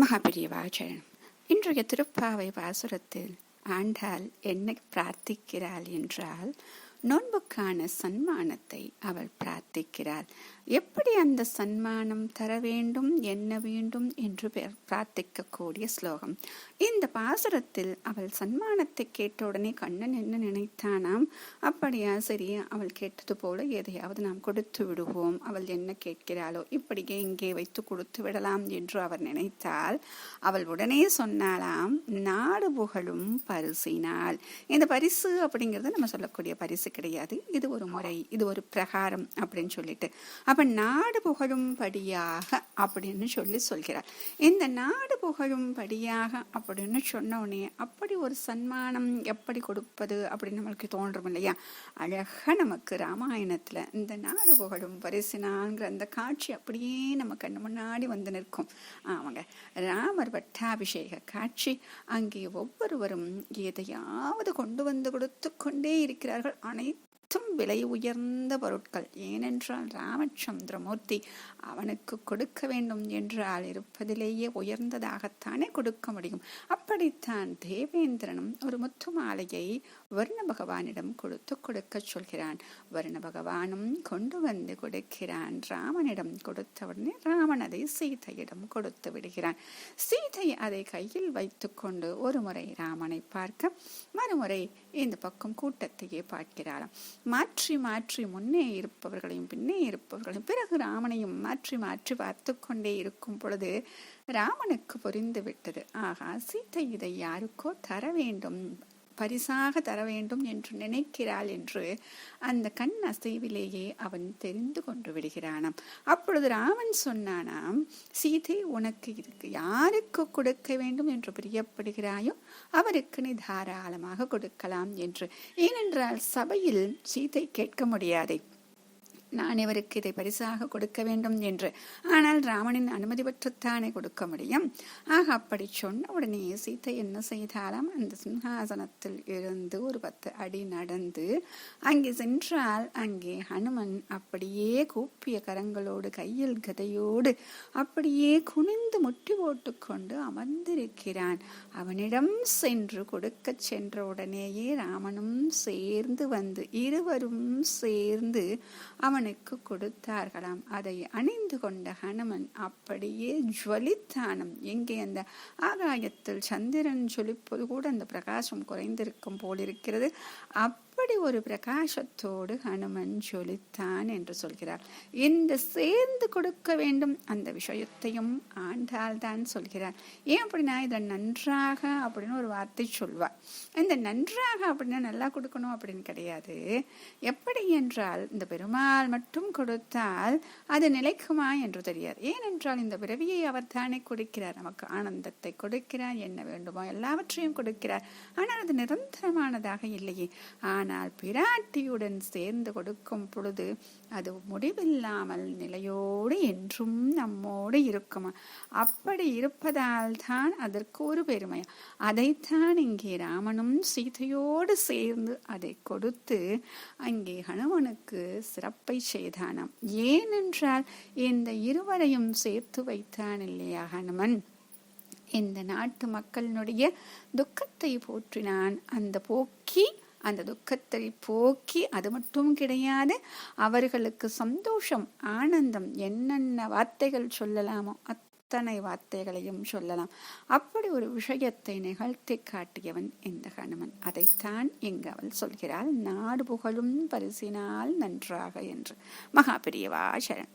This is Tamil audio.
மகாபிரியவாச்சரணம் இன்றைய திருப்பாவை பாசுரத்தில் ஆண்டாள் என்னை பிரார்த்திக்கிறாள் என்றால் நோன்புக்கான சன்மானத்தை அவள் பிரார்த்திக்கிறாள். எப்படி அந்த சன்மானம் தர வேண்டும் என்ன வேண்டும் என்று பிரார்த்திக்கக்கூடிய ஸ்லோகம். இந்த பாசுரத்தில் அவள் சன்மானத்தை கேட்டவுடனே கண்ணன் என்ன நினைத்தானாம்? அப்படியா சரி அவள் கேட்டது போல எதையாவது நாம் கொடுத்து விடுவோம். அவள் என்ன கேட்கிறாளோ இப்படியே இங்கே வைத்து கொடுத்து விடலாம் என்று அவர் நினைத்தால் அவள் உடனே சொன்னாலாம் நாடு புகழும் பரிசினால் இந்த பரிசு அப்படிங்கிறது நம்ம சொல்லக்கூடிய பரிசு கிடையாது. இது ஒரு முறை இது ஒரு பிரகாரம் அப்படின்னு சொல்லிட்டு. அப்ப நாடு புகழும் படியாக அப்படின்னு சொல்லி சொல்கிறார். இந்த நாடு புகழும் படியாக அப்படின்னு சொன்ன அப்படி ஒரு சன்மானம் எப்படி கொடுப்பது அப்படின்னு நம்மளுக்கு தோன்றும் இல்லையா? அழகாக நமக்கு ராமாயணத்தில் இந்த நாடு புகழும் பரிசினாங்கிற அந்த காட்சி அப்படியே நம்ம கண்ணு முன்னாடி வந்து நிற்கும். ஆமாங்க ராமர் பட்டாபிஷேக காட்சி. அங்கே ஒவ்வொருவரும் எதையாவது கொண்டு வந்து கொடுத்து கொண்டே இருக்கிறார்கள். அனைத்து அனைத்தும் விலை உயர்ந்த பொருட்கள். ஏனென்றால் ராமச்சந்திரமூர்த்தி அவனுக்கு கொடுக்க வேண்டும் என்றால் இருப்பதிலேயே உயர்ந்ததாகத்தானே கொடுக்க முடியும். அப்படித்தான் தேவேந்திரனும் ஒரு முத்து மாலையை வருண பகவானிடம் கொடுத்து கொடுக்க சொல்கிறான். வருண பகவானும் கொண்டு வந்து கொடுக்கிறான். ராமனிடம் கொடுத்தவுடனே ராமன் அதை சீதையிடம் கொடுத்து விடுகிறான். சீதை அதை கையில் வைத்துக்கொண்டு ஒரு முறை ராமனை பார்க்க மறுமுறை இந்த பக்கம் கூட்டத்தையே பார்க்கிறாளாம். மாற்றி மாற்றி முன்னே இருப்பவர்களையும் பின்னே இருப்பவர்களையும் பிறகு ராமனையும் மாற்றி மாற்றி பார்த்து கொண்டே இருக்கும் பொழுது ராமனுக்கு புரிந்து விட்டது. ஆகா சீத்தை இதை யாருக்கோ தர வேண்டும். பரிசாக தர வேண்டும் என்று நினைக்கிறாள் என்று அந்த கண் அசைவிலேயே அவன் தெரிந்து கொண்டு விடுகிறானாம். அப்பொழுது ராமன் சொன்னானாம் சீதை உனக்கு இதுக்கு யாருக்கு கொடுக்க வேண்டும் என்று பிரியப்படுகிறாயோ அவருக்கு நீ தாராளமாக கொடுக்கலாம் என்று. ஏனென்றால் சபையில் சீதை கேட்க முடியாதே. நான் இவருக்கு இதை பரிசாக கொடுக்க வேண்டும் என்று. ஆனால் ராமனின் அனுமதி பெற்றுத்தானே கொடுக்க முடியும். ஆக அப்படி சொன்ன உடனே சீத்தை என்ன செய்தாலும் அந்த சிம்ஹாசனத்தில் இருந்து ஒரு பத்து அடி நடந்து அங்கே சென்றால் அங்கே ஹனுமன் அப்படியே கூப்பிய கரங்களோடு கையில் கதையோடு அப்படியே குனிந்து முட்டி போட்டுக்கொண்டு அமர்ந்திருக்கிறான். அவனிடம் சென்று கொடுக்க சென்ற உடனேயே ராமனும் சேர்ந்து வந்து இருவரும் சேர்ந்து அவன் ஹனுமனுக்கு கொடுத்தார்களாம். அதை அணிந்து கொண்ட ஹனுமன் அப்படியே ஜுவலித்தானம். எங்கே அந்த ஆகாயத்தில் சந்திரன் ஜொலிப்பது கூட அந்த பிரகாசம் குறைந்திருக்கும் போலிருக்கிறது அப் அப்படி ஒரு பிரகாசத்தோடு ஹனுமன் ஜொலித்தான் என்று சொல்கிறார். இந்த சேர்ந்து கொடுக்க வேண்டும். அந்த விஷயத்தையும் ஆண்டால் தான் சொல்கிறார். ஏன் அப்படின்னா இதை நன்றாக அப்படின்னு ஒரு வார்த்தை சொல்வார் இந்த நன்றாக அப்படின்னா நல்லா கொடுக்கணும் அப்படின்னு கிடையாது. எப்படி என்றால் இந்த பெருமாள் மட்டும் கொடுத்தால் அது நிலைக்குமா என்று தெரியாது. ஏனென்றால் இந்த பிறவியை அவர் தானே கொடுக்கிறார். நமக்கு ஆனந்தத்தை கொடுக்கிறார். என்ன வேண்டுமோ எல்லாவற்றையும் கொடுக்கிறார். ஆனால் அது நிரந்தரமானதாக இல்லையே. ஆனால் ஆனால் பிராட்டியுடன் சேர்ந்து கொடுக்கும் பொழுது அது முடிவில்லாமல் நிலையோடு என்றும் நம்மோடு இருக்குமா? அப்படி இருப்பதால் தான் அதற்கு ஒரு பெருமை. அதைத்தான் இங்கே ராமனும் சீதையோடு சேர்ந்து அதை கொடுத்து அங்கே ஹனுமனுக்கு சிறப்பை செய்தானாம். ஏனென்றால் இந்த இருவரையும் சேர்த்து வைத்தான் இல்லையா ஹனுமன்? இந்த நாட்டு மக்களினுடைய துக்கத்தை போற்றினான். அந்த போக்கி அந்த துக்கத்தை போக்கி அது மட்டும் கிடையாது அவர்களுக்கு சந்தோஷம் ஆனந்தம் என்னென்ன வார்த்தைகள் சொல்லலாமோ அத்தனை வார்த்தைகளையும் சொல்லலாம். அப்படி ஒரு விஷயத்தை நிகழ்த்தி காட்டியவன் இந்த ஹனுமன். அதைத்தான் இங்கு அவள் சொல்கிறாள் நாடு புகழும் பரிசினால் நன்றாக என்று. மகாபிரியவா சரண்.